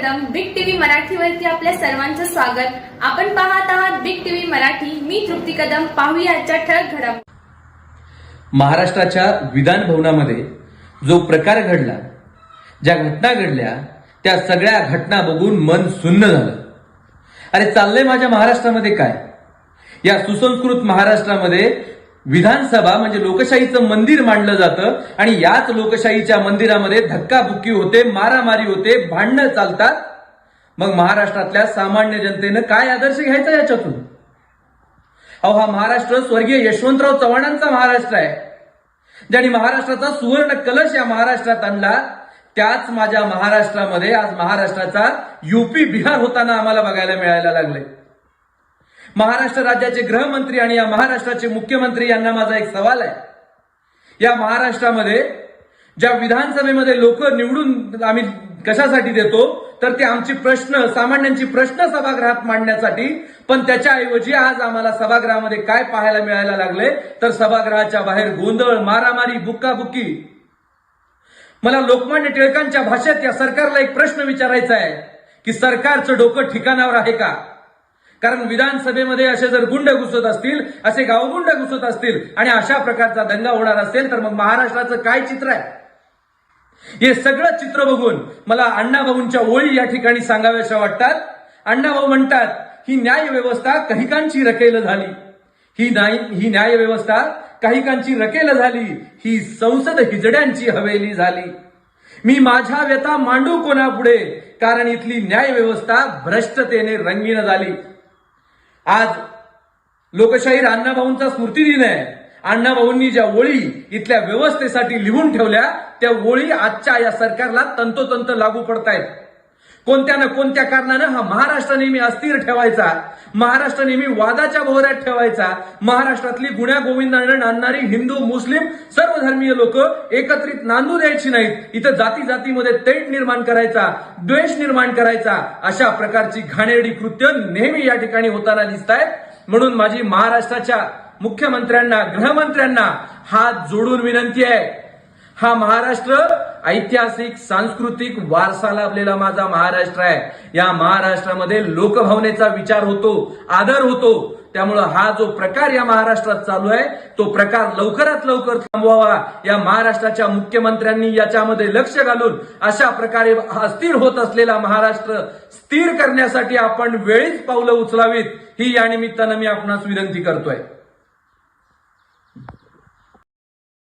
Kadam big TV मराठीवरती आपल्या सर्वांचं स्वागत. आपण पाहत आहात बिग टीव्ही मराठी. मी तृप्ती कदम. पाहूया आजच्या ठळक घडम महाराष्ट्राच्या विधान भवनामध्ये जो प्रकार घडला ज्या घटना घडल्या त्या सगळ्या घटना बघून मन सुन्न झालं. अरे चाललंय माझ्या महाराष्ट्रामध्ये काय? या सुसंस्कृत महाराष्ट्रामध्ये विधानसभा म्हणजे लोकशाहीचं मंदिर मांडलं जातं आणि याच लोकशाहीच्या मंदिरामध्ये धक्काबुक्की होते मारामारी होते भांडणं चालतात. मग महाराष्ट्रातल्या सामान्य जनतेनं काय आदर्श घ्यायचा याच्यातून? अहो हा महाराष्ट्र स्वर्गीय यशवंतराव चव्हाणांचा महाराष्ट्र आहे. ज्यांनी महाराष्ट्राचा सुवर्ण कलश या महाराष्ट्रात आणला त्याच माझ्या महाराष्ट्रामध्ये आज महाराष्ट्राचा युपी बिहार होताना आम्हाला बघायला मिळायला लागले. महाराष्ट्र राज्याचे गृहमंत्री आणि या महाराष्ट्राचे मुख्यमंत्री यांना माझा एक सवाल आहे. या महाराष्ट्रामध्ये ज्या विधानसभेमध्ये लोक निवडून आम्ही कशासाठी देतो तर ते आमची प्रश्न सामान्यांची प्रश्न सभागृहात मांडण्यासाठी पण त्याच्याऐवजी आज आम्हाला सभागृहामध्ये काय पाहायला मिळायला लागले तर सभागृहाच्या बाहेर गोंधळ मारामारी बुक्काबुक्की. मला लोकमान्य टिळकांच्या भाषेत या सरकारला एक प्रश्न विचारायचा आहे की सरकारचं डोकं ठिकाणावर आहे का? कारण विधानसभेमध्ये असे जर गुंड घुसत असतील असे गावगुंड घुसत असतील आणि अशा प्रकारचा दंगा होणार असेल तर मग महाराष्ट्राचं काय चित्र आहे? हे सगळं चित्र बघून मला अण्णाभाऊंच्या ओळी या ठिकाणी सांगाव्याशा वाटतात. अण्णाभाऊ म्हणतात ही न्याय व्यवस्था कहिकांची रकेल झाली? ही न्याय ही न्याय व्यवस्था काहीकांची रकेल झाली? ही संसद हिजड्यांची हवेली झाली? मी माझ्या व्यथा मांडू कोणापुढे? कारण इथली न्याय व्यवस्था भ्रष्टतेने रंगीन झाली. आज लोकशाहीर अण्णाभाऊंचा स्मृती दिन आहे. अण्णाभाऊंनी ज्या ओळी इथल्या व्यवस्थेसाठी लिहून ठेवल्या त्या ओळी आजच्या या सरकारला तंतोतंत लागू पडतायत. कोणत्या ना कोणत्या कारणानं हा महाराष्ट्र नेहमी अस्थिर ठेवायचा? महाराष्ट्र नेहमी वादाच्या भोवऱ्यात ठेवायचा. महाराष्ट्रातली गुण्या गोविंदानं नांदणारी हिंदू मुस्लिम सर्व धर्मीय लोक एकत्रित नांदू द्यायची नाहीत. इथं जाती जातीमध्ये तेट निर्माण करायचा द्वेष निर्माण करायचा. अशा प्रकारची घाणेरडी कृत्य नेहमी या ठिकाणी होताना दिसत आहेत म्हणून माझी महाराष्ट्राच्या मुख्यमंत्र्यांना गृहमंत्र्यांना हात जोडून विनंती आहे. हा महाराष्ट्र ऐतिहासिक सांस्कृतिक वारसा लाभलेला माझा महाराष्ट्र आहे. या महाराष्ट्रामध्ये लोकभावनेचा विचार होतो आदर होतो. त्यामुळं हा जो प्रकार या महाराष्ट्रात चालू आहे तो प्रकार लवकरात लवकर थांबवावा. या महाराष्ट्राच्या मुख्यमंत्र्यांनी याच्यामध्ये लक्ष घालून अशा प्रकारे अस्थिर होत असलेला महाराष्ट्र स्थिर करण्यासाठी आपण वेळीच पावलं उचलावीत. ही या निमित्तानं मी आपणास विनंती करतोय.